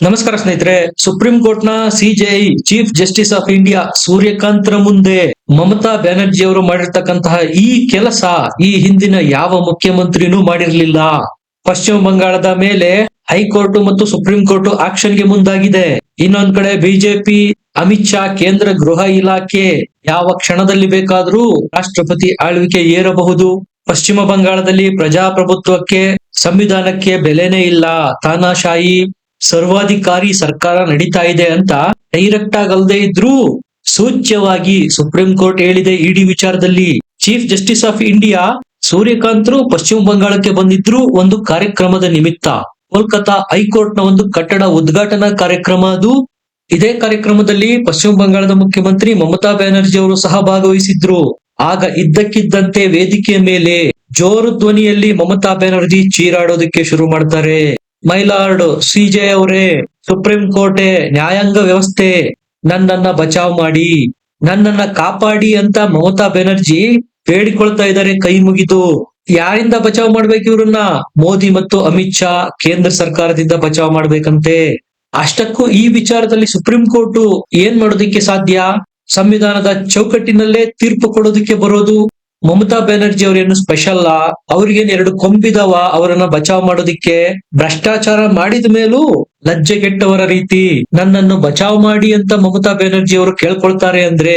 ನಮಸ್ಕಾರ ಸ್ನೇಹಿತರೆ, ಸುಪ್ರೀಂ ಕೋರ್ಟ್ನ CJI chief justice of India ಸೂರ್ಯಕಾಂತರ ಮುಂದೆ ಮಮತಾ ಬ್ಯಾನರ್ಜಿ ಅವರು ಮಾಡಿರ್ತಕ್ಕಂತಹ ಈ ಕೆಲಸ ಈ ಹಿಂದಿನ ಯಾವ ಮುಖ್ಯಮಂತ್ರಿನೂ ಮಾಡಿರಲಿಲ್ಲ. ಪಶ್ಚಿಮ ಬಂಗಾಳದ ಮೇಲೆ ಹೈಕೋರ್ಟ್ ಮತ್ತು ಸುಪ್ರೀಂ ಕೋರ್ಟ್ ಆಕ್ಷನ್ಗೆ ಮುಂದಾಗಿದೆ. ಇನ್ನೊಂದ್ ಕಡೆ ಬಿಜೆಪಿ ಅಮಿತ್ ಶಾ, ಕೇಂದ್ರ ಗೃಹ ಇಲಾಖೆ ಯಾವ ಕ್ಷಣದಲ್ಲಿ ಬೇಕಾದ್ರೂ ರಾಷ್ಟ್ರಪತಿ ಆಳ್ವಿಕೆ ಏರಬಹುದು. ಪಶ್ಚಿಮ ಬಂಗಾಳದಲ್ಲಿ ಪ್ರಜಾಪ್ರಭುತ್ವಕ್ಕೆ, ಸಂವಿಧಾನಕ್ಕೆ ಬೆಲೆನೇ ಇಲ್ಲ. ತಾನಾಶಾಹಿ. ಸರ್ವಾಧಿಕಾರಿ ಸರ್ಕಾರ ನಡೀತಾ ಇದೆ ಅಂತ ಡೈರೆಕ್ಟ್ ಆಗಿ ಅಲ್ಲದೆ ಇದ್ರೂ ಸೂಚ್ಯವಾಗಿ ಸುಪ್ರೀಂ ಕೋರ್ಟ್ ಹೇಳಿದೆ ಇಡಿ ವಿಚಾರದಲ್ಲಿ. ಚೀಫ್ ಜಸ್ಟಿಸ್ ಆಫ್ ಇಂಡಿಯಾ ಸೂರ್ಯಕಾಂತ್ರು ಪಶ್ಚಿಮ ಬಂಗಾಳಕ್ಕೆ ಬಂದಿದ್ರು ಒಂದು ಕಾರ್ಯಕ್ರಮದ ನಿಮಿತ್ತ. ಕೋಲ್ಕತಾ ಹೈಕೋರ್ಟ್ನ ಒಂದು ಕಟ್ಟಡ ಉದ್ಘಾಟನಾ ಕಾರ್ಯಕ್ರಮ ಅದು. ಇದೇ ಕಾರ್ಯಕ್ರಮದಲ್ಲಿ ಪಶ್ಚಿಮ ಬಂಗಾಳದ ಮುಖ್ಯಮಂತ್ರಿ ಮಮತಾ ಬ್ಯಾನರ್ಜಿ ಅವರು ಸಹ ಭಾಗವಹಿಸಿದ್ರು. ಆಗ ಇದ್ದಕ್ಕಿದ್ದಂತೆ ವೇದಿಕೆಯ ಮೇಲೆ ಜೋರು ಧ್ವನಿಯಲ್ಲಿ ಮಮತಾ ಬ್ಯಾನರ್ಜಿ ಚೀರಾಡೋದಕ್ಕೆ ಶುರು ಮಾಡ್ತಾರೆ. ಮೈಲಾರ್ಡ್ ಸಿಜೆ ಅವರೇ ಸುಪ್ರೀಂ ಕೋರ್ಟೆ, ನ್ಯಾಯಾಂಗ ವ್ಯವಸ್ಥೆ, ನನ್ನನ್ನ ಬಚಾವ್ ಮಾಡಿ, ನನ್ನನ್ನ ಕಾಪಾಡಿ ಅಂತ ಮಮತಾ ಬ್ಯಾನರ್ಜಿ ಬೇಡಿಕೊಳ್ತಾ ಇದ್ದಾರೆ, ಕೈ ಮುಗಿದು. ಯಾರಿಂದ ಬಚಾವ್ ಮಾಡ್ಬೇಕು ಇವ್ರನ್ನ? ಮೋದಿ ಮತ್ತು ಅಮಿತ್ ಶಾ ಕೇಂದ್ರ ಸರ್ಕಾರದಿಂದ ಬಚಾವ್ ಮಾಡ್ಬೇಕಂತೆ. ಅಷ್ಟಕ್ಕೂ ಈ ವಿಚಾರದಲ್ಲಿ ಸುಪ್ರೀಂ ಕೋರ್ಟ್ ಏನ್ ಮಾಡೋದಿಕ್ಕೆ ಸಾಧ್ಯ? ಸಂವಿಧಾನದ ಚೌಕಟ್ಟಿನಲ್ಲೇ ತೀರ್ಪು ಕೊಡೋದಿಕ್ಕೆ ಬರೋದು? ಮಮತಾ ಬ್ಯಾನರ್ಜಿ ಅವ್ರೇನು ಸ್ಪೆಷಲ್ ಅವ್ರಿಗೇನ್ ಎರಡು ಕೊಂಬಿದವ? ಅವರನ್ನ ಬಚಾವ್ ಮಾಡೋದಿಕ್ಕೆ ಭ್ರಷ್ಟಾಚಾರ ಮಾಡಿದ ಮೇಲೂ ಲಜ್ಜೆಗೆಟ್ಟವರ ರೀತಿ. ನನ್ನನ್ನು ಬಚಾವ್ ಮಾಡಿ ಅಂತ ಮಮತಾ ಬ್ಯಾನರ್ಜಿ ಅವರು ಕೇಳ್ಕೊಳ್ತಾರೆ ಅಂದ್ರೆ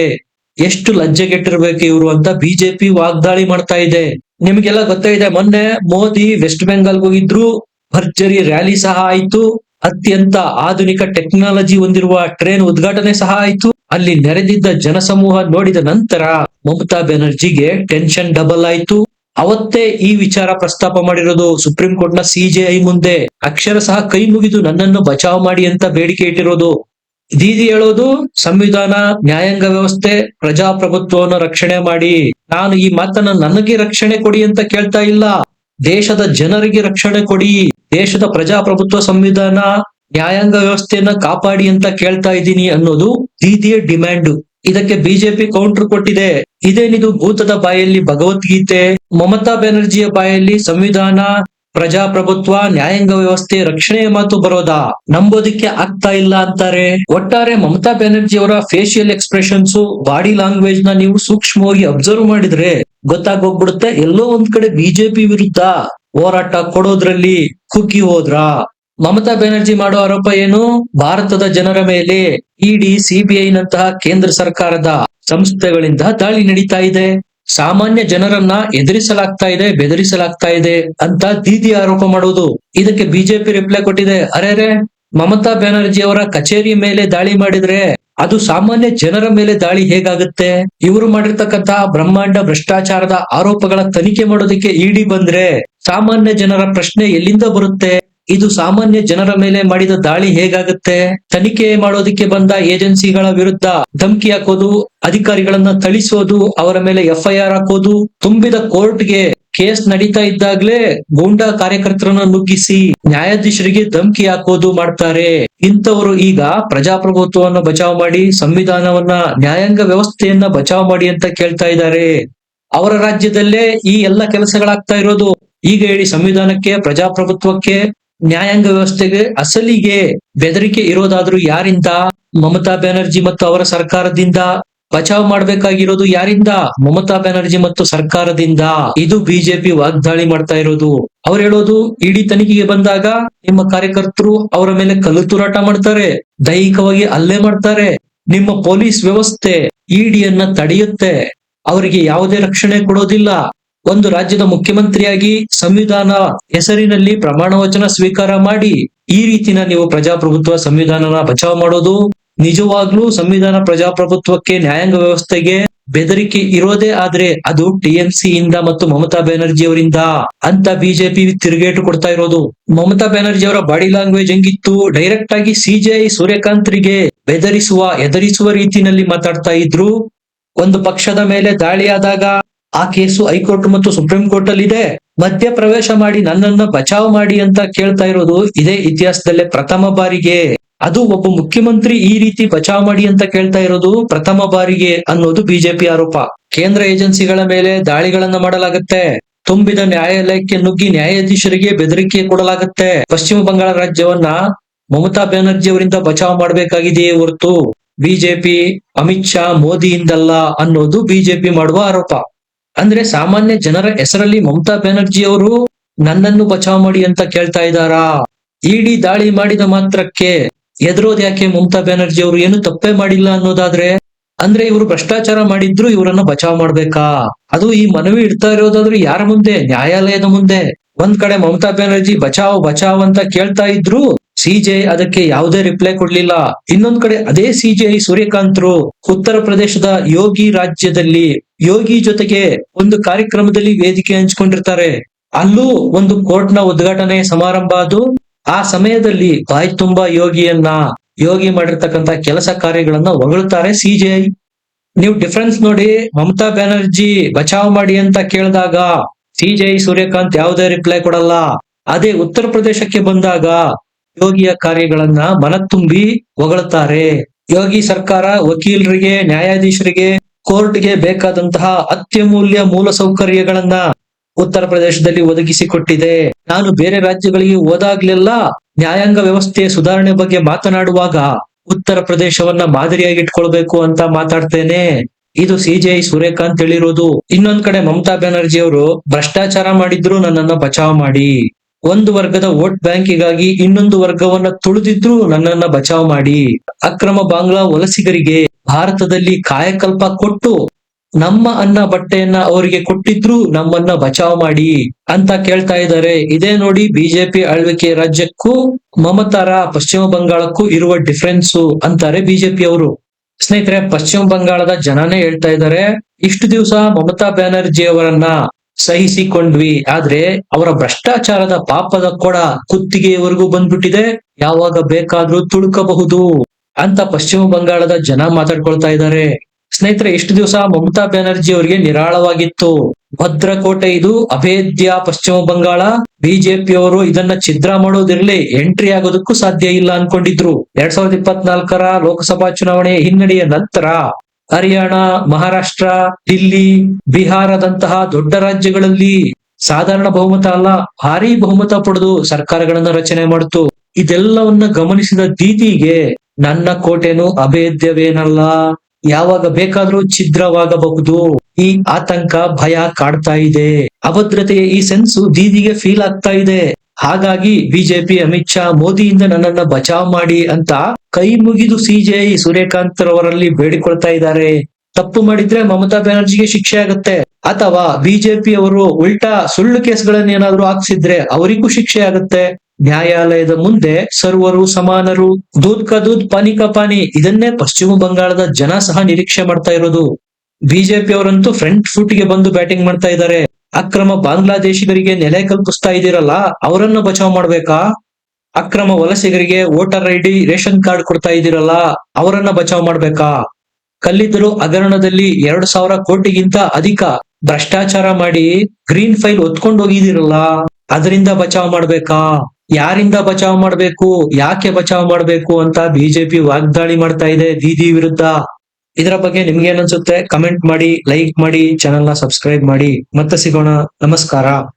ಎಷ್ಟು ಲಜ್ಜೆಗೆಟ್ಟಿರ್ಬೇಕು ಇವರು ಅಂತ ಬಿಜೆಪಿ ವಾಗ್ದಾಳಿ ಮಾಡ್ತಾ ಇದೆ. ನಿಮ್ಗೆಲ್ಲ ಇದೆ, ಮೊನ್ನೆ ಮೋದಿ ವೆಸ್ಟ್ ಬೆಂಗಾಲ್ ಹೋಗಿದ್ರು, ಭರ್ಜರಿ ರ್ಯಾಲಿ ಸಹ ಆಯ್ತು. ಅತ್ಯಂತ ಆಧುನಿಕ ಟೆಕ್ನಾಲಜಿ ಹೊಂದಿರುವ ಟ್ರೈನ್ ಉದ್ಘಾಟನೆ ಸಹ ಆಯಿತು. ಅಲ್ಲಿ ನೆರೆದಿದ್ದ ಜನಸಮೂಹ ನೋಡಿದ ನಂತರ ಮಮತಾ ಬ್ಯಾನರ್ಜಿಗೆ ಟೆನ್ಷನ್ ಡಬಲ್ ಆಯಿತು. ಅವತ್ತೇ ಈ ವಿಚಾರ ಪ್ರಸ್ತಾಪ ಮಾಡಿರೋದು ಸುಪ್ರೀಂ ಕೋರ್ಟ್ನ ಸಿಜೆಐ ಮುಂದೆ. ಅಕ್ಷರ ಸಹ ಕೈ ಮುಗಿದು ನನ್ನನ್ನು ಬಚಾವ್ ಮಾಡಿ ಅಂತ ಬೇಡಿಕೆ ಇಟ್ಟಿರೋದು. ದೀದಿ ಹೇಳೋದು, ಸಂವಿಧಾನ, ನ್ಯಾಯಾಂಗ ವ್ಯವಸ್ಥೆ, ಪ್ರಜಾಪ್ರಭುತ್ವವನ್ನು ರಕ್ಷಣೆ ಮಾಡಿ. ನಾನು ಈ ಮಾತನ್ನ ನನಗೆ ರಕ್ಷಣೆ ಕೊಡಿ ಅಂತ ಕೇಳ್ತಾ ಇಲ್ಲ. ದೇಶದ ಜನರಿಗೆ ರಕ್ಷಣೆ ಕೊಡಿ, ದೇಶದ ಪ್ರಜಾಪ್ರಭುತ್ವ ಸಂವಿಧಾನ, ನ್ಯಾಯಾಂಗ ವ್ಯವಸ್ಥೆಯನ್ನ ಕಾಪಾಡಿ ಅಂತ ಕೇಳ್ತಾ ಇದ್ದೀನಿ ಅನ್ನೋದು ದೀದಿಯ ಡಿಮ್ಯಾಂಡ್. ಇದಕ್ಕೆ ಬಿಜೆಪಿ ಕೌಂಟರ್ ಕೊಟ್ಟಿದೆ. ಇದೇನಿದು ಭೂತದ ಬಾಯಲ್ಲಿ ಭಗವದ್ಗೀತೆ, ಮಮತಾ ಬ್ಯಾನರ್ಜಿಯ ಬಾಯಲ್ಲಿ ಸಂವಿಧಾನ, ಪ್ರಜಾಪ್ರಭುತ್ವ, ನ್ಯಾಯಾಂಗ ವ್ಯವಸ್ಥೆ, ರಕ್ಷಣೆಯ ಮಾತು ಬರೋದಾ? ನಂಬೋದಿಕ್ಕೆ ಆಗ್ತಾ ಇಲ್ಲ ಅಂತಾರೆ. ಒಟ್ಟಾರೆ ಮಮತಾ ಬ್ಯಾನರ್ಜಿ ಅವರ ಫೇಶಿಯಲ್ ಎಕ್ಸ್ಪ್ರೆಷನ್ಸ್ ಬಾಡಿ ಲ್ಯಾಂಗ್ವೇಜ್ನ ನೀವು ಸೂಕ್ಷ್ಮವಾಗಿ ಅಬ್ಸರ್ವ್ ಮಾಡಿದ್ರೆ ಗೊತ್ತಾಗೋಗ್ಬಿಡುತ್ತೆ ಎಲ್ಲೋ ಒಂದ್ ಕಡೆ ಬಿಜೆಪಿ ವಿರುದ್ಧ ಹೋರಾಟ ಕೊಡೋದ್ರಲ್ಲಿ ಕುಗ್ಗಿ ಹೋದ್ರ? ಮಮತಾ ಬ್ಯಾನರ್ಜಿ ಮಾಡೋ ಆರೋಪ ಏನು? ಭಾರತದ ಜನರ ಮೇಲೆ ಇಡಿ ಸಿಬಿಐ ನಂತಹ ಕೇಂದ್ರ ಸರ್ಕಾರದ ಸಂಸ್ಥೆಗಳಿಂದ ದಾಳಿ ನಡೀತಾ ಇದೆ. ಸಾಮಾನ್ಯ ಜನರನ್ನ ಎದುರಿಸಲಾಗ್ತಾ ಇದೆ, ಬೆದರಿಸಲಾಗ್ತಾ ಇದೆ ಅಂತ ದೀದಿ ಆರೋಪ ಮಾಡೋದು. ಇದಕ್ಕೆ ಬಿಜೆಪಿ ರಿಪ್ಲೈ ಕೊಟ್ಟಿದೆ. ಅರೆ ಮಮತಾ ಬ್ಯಾನರ್ಜಿ ಅವರ ಕಚೇರಿ ಮೇಲೆ ದಾಳಿ ಮಾಡಿದ್ರೆ ಅದು ಸಾಮಾನ್ಯ ಜನರ ಮೇಲೆ ದಾಳಿ ಹೇಗಾಗುತ್ತೆ? ಇವರು ಮಾಡಿರ್ತಕ್ಕಂತ ಬ್ರಹ್ಮಾಂಡ ಭ್ರಷ್ಟಾಚಾರದ ಆರೋಪಗಳ ತನಿಖೆ ಮಾಡೋದಕ್ಕೆ ಇಡಿ ಬಂದ್ರೆ ಸಾಮಾನ್ಯ ಜನರ ಪ್ರಶ್ನೆ ಎಲ್ಲಿಂದ ಬರುತ್ತೆ? ಇದು ಸಾಮಾನ್ಯ ಜನರ ಮೇಲೆ ಮಾಡಿದ ದಾಳಿ ಹೇಗಾಗುತ್ತೆ? ತನಿಖೆ ಮಾಡೋದಕ್ಕೆ ಬಂದ ಏಜೆನ್ಸಿಗಳ ವಿರುದ್ಧ ಧಮಕಿ ಹಾಕೋದು, ಅಧಿಕಾರಿಗಳನ್ನ ಥಳಿಸೋದು, ಅವರ ಮೇಲೆ ಎಫ್ಐಆರ್ ಹಾಕೋದು, ತುಂಬಿದ ಕೋರ್ಟ್ಗೆ ಕೇಸ್ ನಡೀತಾ ಇದ್ದಾಗ್ಲೇ ಗೂಂಡಾ ಕಾರ್ಯಕರ್ತರನ್ನ ನುಗ್ಗಿಸಿ ನ್ಯಾಯಾಧೀಶರಿಗೆ ಧಮಕಿ ಹಾಕೋದು ಮಾಡ್ತಾರೆ. ಇಂಥವರು ಈಗ ಪ್ರಜಾಪ್ರಭುತ್ವವನ್ನ ಬಚಾವ್ ಮಾಡಿ, ಸಂವಿಧಾನವನ್ನ, ನ್ಯಾಯಾಂಗ ವ್ಯವಸ್ಥೆಯನ್ನ ಬಚಾವ್ ಮಾಡಿ ಅಂತ ಕೇಳ್ತಾ ಇದ್ದಾರೆ. ಅವರ ರಾಜ್ಯದಲ್ಲೇ ಈ ಎಲ್ಲ ಕೆಲಸಗಳಾಗ್ತಾ ಇರೋದು ಈಗ ಹೇಳಿ ಸಂವಿಧಾನಕ್ಕೆ, ಪ್ರಜಾಪ್ರಭುತ್ವಕ್ಕೆ, ನ್ಯಾಯಾಂಗ ವ್ಯವಸ್ಥೆಗೆ ಅಸಲಿಗೆ ಬೆದರಿಕೆ ಇರೋದಾದ್ರೂ ಯಾರಿಂದ? ಮಮತಾ ಬ್ಯಾನರ್ಜಿ ಮತ್ತು ಅವರ ಸರ್ಕಾರದಿಂದ ಬಚಾವ್ ಮಾಡ್ಬೇಕಾಗಿರೋದು ಯಾರಿಂದ? ಮಮತಾ ಬ್ಯಾನರ್ಜಿ ಮತ್ತು ಸರ್ಕಾರದಿಂದ. ಇದು ಬಿಜೆಪಿ ವಾಗ್ದಾಳಿ ಮಾಡ್ತಾ ಇರೋದು. ಅವ್ರು ಹೇಳೋದು, ಇಡೀ ತನಿಖೆಗೆ ಬಂದಾಗ ನಿಮ್ಮ ಕಾರ್ಯಕರ್ತರು ಅವರ ಮೇಲೆ ಕಲ್ಲು ತೂರಾಟ ಮಾಡ್ತಾರೆ. ದೈಹಿಕವಾಗಿ ಅಲ್ಲೇ ಮಾಡ್ತಾರೆ. ನಿಮ್ಮ ಪೊಲೀಸ್ ವ್ಯವಸ್ಥೆ ಇಡಿಯನ್ನ ತಡೆಯುತ್ತೆ. ಅವರಿಗೆ ಯಾವುದೇ ರಕ್ಷಣೆ ಕೊಡೋದಿಲ್ಲ. ಒಂದು ರಾಜ್ಯದ ಮುಖ್ಯಮಂತ್ರಿಯಾಗಿ ಸಂವಿಧಾನ ಹೆಸರಿನಲ್ಲಿ ಪ್ರಮಾಣ ವಚನ ಸ್ವೀಕಾರ ಮಾಡಿ, ಈ ರೀತಿನ ನೀವು ಪ್ರಜಾಪ್ರಭುತ್ವ ಸಂವಿಧಾನನ ಬಚಾವ್ ಮಾಡೋದು. ನಿಜವಾಗ್ಲೂ ಸಂವಿಧಾನ ಪ್ರಜಾಪ್ರಭುತ್ವಕ್ಕೆ ನ್ಯಾಯಾಂಗ ವ್ಯವಸ್ಥೆಗೆ ಬೆದರಿಕೆ ಇರೋದೇ ಆದ್ರೆ ಅದು ಟಿಎಂಸಿ ಇಂದ ಮತ್ತು ಮಮತಾ ಬ್ಯಾನರ್ಜಿ ಅವರಿಂದ ಅಂತ ಬಿಜೆಪಿ ತಿರುಗೇಟು ಕೊಡ್ತಾ ಇರೋದು. ಮಮತಾ ಬ್ಯಾನರ್ಜಿ ಅವರ ಬಾಡಿ ಲ್ಯಾಂಗ್ವೇಜ್ ಹೆಂಗಿತ್ತು? ಡೈರೆಕ್ಟ್ ಆಗಿ ಸಿಜೆಐ ಸೂರ್ಯಕಾಂತ್ರಿಗೆ ಬೆದರಿಸುವ, ಎದರಿಸುವ ರೀತಿಯಲ್ಲಿ ಮಾತಾಡ್ತಾ ಇದ್ರು. ಒಂದು ಪಕ್ಷದ ಮೇಲೆ ದಾಳಿಯಾದಾಗ ಆ ಕೇಸು ಹೈಕೋರ್ಟ್ ಮತ್ತು ಸುಪ್ರೀಂ ಕೋರ್ಟ್ ಅಲ್ಲಿ ಇದೆ ಮಧ್ಯ ಪ್ರವೇಶ ಮಾಡಿ ನನ್ನನ್ನು ಬಚಾವ್ ಮಾಡಿ ಅಂತ ಕೇಳ್ತಾ ಇರೋದು ಇದೇ ಇತಿಹಾಸದಲ್ಲೇ ಪ್ರಥಮ ಬಾರಿಗೆ. ಅದು ಒಬ್ಬ ಮುಖ್ಯಮಂತ್ರಿ ಈ ರೀತಿ ಬಚಾವ್ ಮಾಡಿ ಅಂತ ಕೇಳ್ತಾ ಇರೋದು ಪ್ರಥಮ ಬಾರಿಗೆ ಅನ್ನೋದು ಬಿಜೆಪಿ ಆರೋಪ. ಕೇಂದ್ರ ಏಜೆನ್ಸಿಗಳ ಮೇಲೆ ದಾಳಿಗಳನ್ನ ಮಾಡಲಾಗುತ್ತೆ. ತುಂಬಿದ ನ್ಯಾಯಾಲಯಕ್ಕೆ ನುಗ್ಗಿ ನ್ಯಾಯಾಧೀಶರಿಗೆ ಬೆದರಿಕೆ ಕೊಡಲಾಗುತ್ತೆ. ಪಶ್ಚಿಮ ಬಂಗಾಳ ರಾಜ್ಯವನ್ನ ಮಮತಾ ಬ್ಯಾನರ್ಜಿ ಅವರಿಂದ ಬಚಾವ್ ಮಾಡಬೇಕಾಗಿದೆಯೇ ಹೊರತು ಬಿಜೆಪಿ, ಅಮಿತ್ ಶಾ, ಮೋದಿಯಿಂದಲ್ಲ ಅನ್ನೋದು ಬಿಜೆಪಿ ಮಾಡುವ ಆರೋಪ. ಅಂದ್ರೆ ಸಾಮಾನ್ಯ ಜನರ ಹೆಸರಲ್ಲಿ ಮಮತಾ ಬ್ಯಾನರ್ಜಿ ಅವರು ನನ್ನನ್ನು ಬಚಾವ್ ಮಾಡಿ ಅಂತ ಕೇಳ್ತಾ ಇದ್ದಾರಾ? ಇಡಿ ದಾಳಿ ಮಾಡಿದ ಮಾತ್ರಕ್ಕೆ ಎದುರೋದ್ ಯಾಕೆ ಮಮತಾ ಬ್ಯಾನರ್ಜಿ ಅವರು ಏನು ತಪ್ಪೇ ಮಾಡಿಲ್ಲ ಅನ್ನೋದಾದ್ರೆ? ಅಂದ್ರೆ ಇವರು ಭ್ರಷ್ಟಾಚಾರ ಮಾಡಿದ್ರು ಇವರನ್ನ ಬಚಾವ್ ಮಾಡ್ಬೇಕಾ? ಅದು ಈ ಮನವಿ ಇಡ್ತಾ ಇರೋದಾದ್ರೂ ಯಾರ ಮುಂದೆ? ನ್ಯಾಯಾಲಯದ ಮುಂದೆ. ಒಂದ್ ಕಡೆ ಮಮತಾ ಬ್ಯಾನರ್ಜಿ ಬಚಾವ್ ಬಚಾವ್ ಅಂತ ಕೇಳ್ತಾ ಇದ್ರು ಸಿಜೆ ಅದಕ್ಕೆ ಯಾವುದೇ ರಿಪ್ಲೈ ಕೊಡ್ಲಿಲ್ಲ. ಇನ್ನೊಂದ್ ಕಡೆ ಅದೇ ಸಿಜೆ ಸೂರ್ಯಕಾಂತ್ರು, ಉತ್ತರ ಪ್ರದೇಶದ ಯೋಗಿ ರಾಜ್ಯದಲ್ಲಿ ಯೋಗಿ ಜೊತೆಗೆ ಒಂದು ಕಾರ್ಯಕ್ರಮದಲ್ಲಿ ವೇದಿಕೆ ಹಂಚ್ಕೊಂಡಿರ್ತಾರೆ. ಅಲ್ಲೂ ಒಂದು ಕೋರ್ಟ್ನ ಉದ್ಘಾಟನೆ ಸಮಾರಂಭ ಅದು. ಆ ಸಮಯದಲ್ಲಿ ಬಾಯ್ ತುಂಬಾ ಯೋಗಿಯನ್ನ ಯೋಗಿ ಮಾಡಿರ್ತಕ್ಕಂತ ಕೆಲಸ ಕಾರ್ಯಗಳನ್ನ ಹೊಗಳ್ತಾರೆ ಐ. ನೀವು ಡಿಫ್ರೆನ್ಸ್ ನೋಡಿ ಮಮತಾ ಬ್ಯಾನರ್ಜಿ ಬಚಾವ್ ಮಾಡಿ ಅಂತ ಕೇಳಿದಾಗ ಸಿಜೆ ಸೂರ್ಯಕಾಂತ್ ಯಾವುದೇ ರಿಪ್ಲೈ ಕೊಡಲ್ಲ. ಅದೇ ಉತ್ತರ ಪ್ರದೇಶಕ್ಕೆ ಬಂದಾಗ ಯೋಗಿಯ ಕಾರ್ಯಗಳನ್ನ ಮನ ತುಂಬಿ ಹೊಗಳುತ್ತಾರೆ ಯೋಗಿ ಸರ್ಕಾರ ವಕೀಲರಿಗೆ, ನ್ಯಾಯಾಧೀಶರಿಗೆ, ಕೋರ್ಟ್ಗೆ ಬೇಕಾದಂತಹ ಅತ್ಯಮೂಲ್ಯ ಮೂಲ ಸೌಕರ್ಯಗಳನ್ನ ಉತ್ತರ ಪ್ರದೇಶದಲ್ಲಿ ಒದಗಿಸಿಕೊಟ್ಟಿದೆ ನಾನು ಬೇರೆ ರಾಜ್ಯಗಳಿಗೆ ಹೋದಾಗ್ಲೆಲ್ಲ ನ್ಯಾಯಾಂಗ ವ್ಯವಸ್ಥೆಯ ಸುಧಾರಣೆ ಬಗ್ಗೆ ಮಾತನಾಡುವಾಗ ಉತ್ತರ ಪ್ರದೇಶವನ್ನ ಮಾದರಿಯಾಗಿ ಇಟ್ಕೊಳ್ಬೇಕು ಅಂತ ಮಾತಾಡ್ತೇನೆ. ಇದು ಸಿಜೆಐ ಸೂರ್ಯಕಾಂತ್ ಹೇಳಿರೋದು. ಇನ್ನೊಂದ್ ಕಡೆ ಮಮತಾ ಬ್ಯಾನರ್ಜಿ ಅವರು ಭ್ರಷ್ಟಾಚಾರ ಮಾಡಿದ್ರು, ನನ್ನನ್ನ ಬಚಾವ್ ಮಾಡಿ. ಒಂದು ವರ್ಗದ ವೋಟ್ ಬ್ಯಾಂಕಿಗಾಗಿ ಇನ್ನೊಂದು ವರ್ಗವನ್ನ ತುಳಿದಿದ್ರು, ನನ್ನನ್ನ ಬಚಾವ್ ಮಾಡಿ. ಅಕ್ರಮ ಬಾಂಗ್ಲಾ ವಲಸಿಗರಿಗೆ ಭಾರತದಲ್ಲಿ ಕಾಯಕಲ್ಪ ಕೊಟ್ಟು ನಮ್ಮ ಅನ್ನ ಬಟ್ಟೆಯನ್ನ ಅವರಿಗೆ ಕೊಟ್ಟಿದ್ರು ನಮ್ಮನ್ನ ಬಚಾವ್ ಮಾಡಿ ಅಂತ ಕೇಳ್ತಾ ಇದ್ದಾರೆ. ಇದೇ ನೋಡಿ ಬಿಜೆಪಿ ಆಳ್ವಿಕೆ ರಾಜ್ಯಕ್ಕೂ ಮಮತಾರ ಪಶ್ಚಿಮ ಬಂಗಾಳಕ್ಕೂ ಇರುವ ಡಿಫ್ರೆನ್ಸು ಅಂತಾರೆ ಬಿಜೆಪಿ ಅವರು. ಸ್ನೇಹಿತರೆ, ಪಶ್ಚಿಮ ಬಂಗಾಳದ ಜನನೇ ಹೇಳ್ತಾ ಇದ್ದಾರೆ, ಇಷ್ಟು ದಿವಸ ಮಮತಾ ಬ್ಯಾನರ್ಜಿ ಅವರನ್ನ ಸಹಿಸಿಕೊಂಡ್ವಿ. ಆದ್ರೆ ಅವರ ಭ್ರಷ್ಟಾಚಾರದ ಪಾಪದ ಕೊಡ ಕುತ್ತಿಗೆಯವರೆಗೂ ಬಂದ್ಬಿಟ್ಟಿದೆ. ಯಾವಾಗ ಬೇಕಾದ್ರೂ ತುಳುಕಬಹುದು ಅಂತ ಪಶ್ಚಿಮ ಬಂಗಾಳದ ಜನ ಮಾತಾಡ್ಕೊಳ್ತಾ ಇದ್ದಾರೆ. ಸ್ನೇಹಿತರೆ ಎಷ್ಟು ದಿವಸ ಮಮತಾ ಬ್ಯಾನರ್ಜಿ ಅವರಿಗೆ ನಿರಾಳವಾಗಿತ್ತು. ಭದ್ರಕೋಟೆ ಇದು ಅಭೇದ್ಯ ಪಶ್ಚಿಮ ಬಂಗಾಳ. ಬಿಜೆಪಿ ಅವರು ಇದನ್ನ ಛಿದ್ರ ಮಾಡೋದಿರ್ಲಿ, ಎಂಟ್ರಿ ಆಗೋದಕ್ಕೂ ಸಾಧ್ಯ ಇಲ್ಲ ಅನ್ಕೊಂಡಿದ್ರು. ಎರಡ್ ಸಾವಿರದ ಇಪ್ಪತ್ನಾಲ್ಕರ ಲೋಕಸಭಾ ಚುನಾವಣೆಯ ಹಿನ್ನಡೆಯ ನಂತರ ಹರಿಯಾಣ, ಮಹಾರಾಷ್ಟ್ರ, ದಿಲ್ಲಿ, ಬಿಹಾರದಂತಹ ದೊಡ್ಡ ರಾಜ್ಯಗಳಲ್ಲಿ ಸಾಧಾರಣ ಬಹುಮತ ಅಲ್ಲ, ಭಾರಿ ಬಹುಮತ ಪಡೆದು ಸರ್ಕಾರಗಳನ್ನ ರಚನೆ ಮಾಡಿತು. ಇದೆಲ್ಲವನ್ನ ಗಮನಿಸಿದ ದೀದಿಗೆ ನನ್ನ ಕೋಟೆನು ಅಭೇದ್ಯವೇನಲ್ಲ. ಯಾವಾಗ ಬೇಕಾದ್ರೂ ಛಿದ್ರವಾಗಬಹುದು. ಈ ಆತಂಕ ಭಯ ಕಾಡ್ತಾ ಇದೆ. ಅಭದ್ರತೆಯ ಈ ಸೆನ್ಸು ದೀದಿಗೆ ಫೀಲ್ ಆಗ್ತಾ ಇದೆ. ಹಾಗಾಗಿ ಬಿಜೆಪಿ, ಅಮಿತ್ ಶಾ, ಮೋದಿಯಿಂದ ನನ್ನನ್ನ ಬಚಾವ್ ಮಾಡಿ ಅಂತ ಕೈ ಮುಗಿದು ಸಿಜೆಐ ಸೂರ್ಯಕಾಂತ್ ರವರಲ್ಲಿ ಬೇಡಿಕೊಳ್ತಾ ಇದ್ದಾರೆ. ತಪ್ಪು ಮಾಡಿದ್ರೆ ಮಮತಾ ಬ್ಯಾನರ್ಜಿಗೆ ಶಿಕ್ಷೆ ಆಗುತ್ತೆ. ಅಥವಾ ಬಿಜೆಪಿ ಅವರು ಉಲ್ಟಾ ಸುಳ್ಳು ಕೇಸ್ಗಳನ್ನ ಏನಾದ್ರು ಹಾಕ್ಸಿದ್ರೆ ಅವರಿಗೂ ಶಿಕ್ಷೆ ಆಗುತ್ತೆ. ನ್ಯಾಯಾಲಯದ ಮುಂದೆ ಸರ್ವರು, ಸಮಾನರು, ದೂದ್ ಕ ದೂದ್, ಪಾನಿ ಕ ಇದನ್ನೇ ಪಶ್ಚಿಮ ಬಂಗಾಳದ ಜನ ಸಹ ನಿರೀಕ್ಷೆ ಮಾಡ್ತಾ ಇರೋದು. ಬಿಜೆಪಿ ಅವರಂತೂ ಫ್ರಂಟ್ ಫುಟ್ಗೆ ಬಂದು ಬ್ಯಾಟಿಂಗ್ ಮಾಡ್ತಾ ಇದ್ದಾರೆ. ಅಕ್ರಮ ಬಾಂಗ್ಲಾದೇಶಿಗರಿಗೆ ನೆಲೆ ಕಲ್ಪಿಸ್ತಾ ಇದ್ದೀರಲ್ಲ, ಅವರನ್ನ ಬಚಾವ್ ಮಾಡ್ಬೇಕಾ? ಅಕ್ರಮ ವಲಸಿಗರಿಗೆ voter I D, ration card ಕೊಡ್ತಾ ಇದ್ದೀರಲ್ಲ, ಅವರನ್ನ ಬಚಾವ್ ಮಾಡ್ಬೇಕಾ? ಕಲ್ಲಿದ್ದಲು ಹಗರಣದಲ್ಲಿ ಎರಡು ಸಾವಿರ ಕೋಟಿಗಿಂತ ಅಧಿಕ ಭ್ರಷ್ಟಾಚಾರ ಮಾಡಿ ಗ್ರೀನ್ ಫೈಲ್ ಹೊತ್ಕೊಂಡು ಹೋಗಿದಿರಲ್ಲ ಅದರಿಂದ ಬಚಾವ್ ಮಾಡ್ಬೇಕಾ? ಯಾರಿಂದ ಬಚಾವ್ ಮಾಡ್ಬೇಕು? ಯಾಕೆ ಬಚಾವ್ ಮಾಡ್ಬೇಕು ಅಂತ ಬಿಜೆಪಿ ವಾಗ್ದಾಳಿ ಮಾಡ್ತಾ ಇದೆ ದೀದಿ ವಿರುದ್ಧ. ಇದರ ಬಗ್ಗೆ ನಿಮ್ಗೆ ಅನ್ಸುತ್ತೆ? ಕಮೆಂಟ್ ಮಾಡಿ ಲೈಕ್ ಮಾಡಿ ಚಾನೆಲ್ನ ಸಬ್ಸ್ಕ್ರೈಬ್ ಮಾಡಿ. ಮತ್ತೆ ಸಿಗೋಣ. ನಮಸ್ಕಾರ.